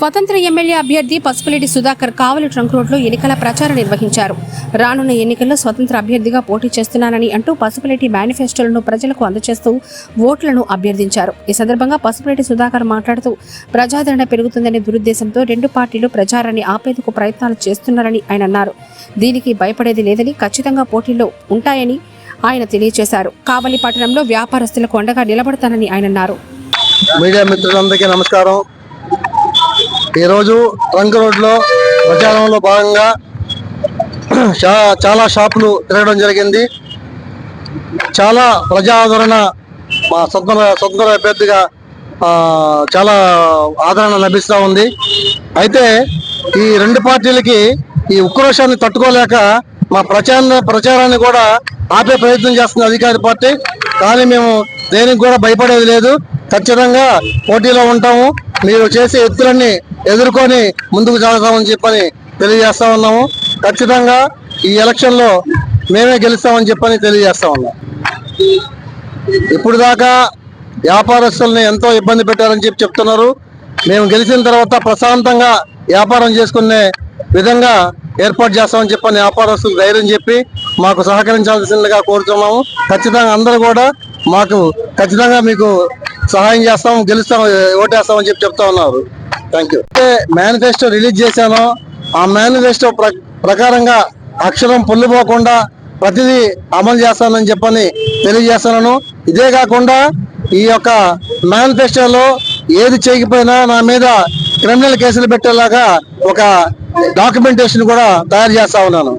స్వతంత్ర ఎమ్మెల్యే అభ్యర్థి పసుపులేటి సుధాకర్ కావలి ట్రంక్ రోడ్లో ఎన్నికల ప్రచారం నిర్వహించారు. రానున్న ఎన్నికల్లో స్వతంత్ర అభ్యర్థిగా పోటీ చేస్తున్నానని అంటూ పసుపులేటి మేనిఫెస్టోలను ప్రజలకు అందజేస్తూ ఓట్లను అభ్యర్థించారు. ఈ సందర్భంగా పసుపులేటి సుధాకర్ మాట్లాడుతూ ప్రజాదరణ పెరుగుతుందనే దురుద్దేశంతో రెండు పార్టీలు ప్రచారాన్ని ఆపేందుకు ప్రయత్నాలు చేస్తున్నారని ఆయన అన్నారు. దీనికి భయపడేది లేదని ఖచ్చితంగా పోటీల్లో ఉంటాయని ఆయన తెలియజేశారు కావలి పట్టణంలో వ్యాపారస్తులకు అండగా నిలబడతానని ఆయన అన్నారు. మీడియా మిత్రులందరికీ నమస్కారం. ఈరోజు ట్రంక్ రోడ్లో ప్రచారంలో భాగంగా చాలా షాపులు తిరగడం జరిగింది. చాలా ప్రజాదరణ మా స్వతంత్ర స్వతంత్ర అభ్యర్థిగా చాలా ఆదరణ లభిస్తూ ఉంది. అయితే ఈ రెండు పార్టీలకి ఈ ఉక్రోషాన్ని తట్టుకోలేక మా ప్రచార ప్రచారాన్ని కూడా ఆపే ప్రయత్నం చేస్తుంది అధికార పార్టీ. కానీ మేము దేనికి కూడా భయపడేది లేదు. ఖచ్చితంగా పోటీలో ఉంటాము. మీరు చేసే ఎత్తులన్నీ ఎదుర్కొని ముందుకు సాగుతామని చెప్పని తెలియజేస్తా ఉన్నాము. ఖచ్చితంగా ఈ ఎలక్షన్లో మేమే గెలుస్తామని చెప్పని తెలియజేస్తా ఉన్నాం. ఇప్పుడు దాకా వ్యాపారస్తుల్ని ఎంతో ఇబ్బంది పెట్టారని చెప్పి చెప్తున్నారు. మేము గెలిచిన తర్వాత ప్రశాంతంగా వ్యాపారం చేసుకునే విధంగా ఏర్పాటు చేస్తామని చెప్పని వ్యాపారస్తులు ధైర్యం చెప్పి మాకు సహకరించాల్సిందిగా కోరుతున్నాము. ఖచ్చితంగా అందరూ కూడా మాకు ఖచ్చితంగా మీకు సహాయం చేస్తాము గెలుస్తాము ఓటేస్తామని చెప్పి చెప్తా ఉన్నారు. థ్యాంక్ యూ మేనిఫెస్టో రిలీజ్ చేశాను ఆ మేనిఫెస్టో ప్ర- ప్రకారంగా అక్షరం పొల్లిపోకుండా ప్రతిదీ అమలు చేస్తానని చెప్పని తెలియజేస్తున్నాను. ఇదే కాకుండా ఈ యొక్క మేనిఫెస్టోలో ఏది చేయకపోయినా నా మీద క్రిమినల్ కేసులు పెట్టేలాగా ఒక డాక్యుమెంటేషన్ కూడా తయారు చేస్తా ఉన్నాను.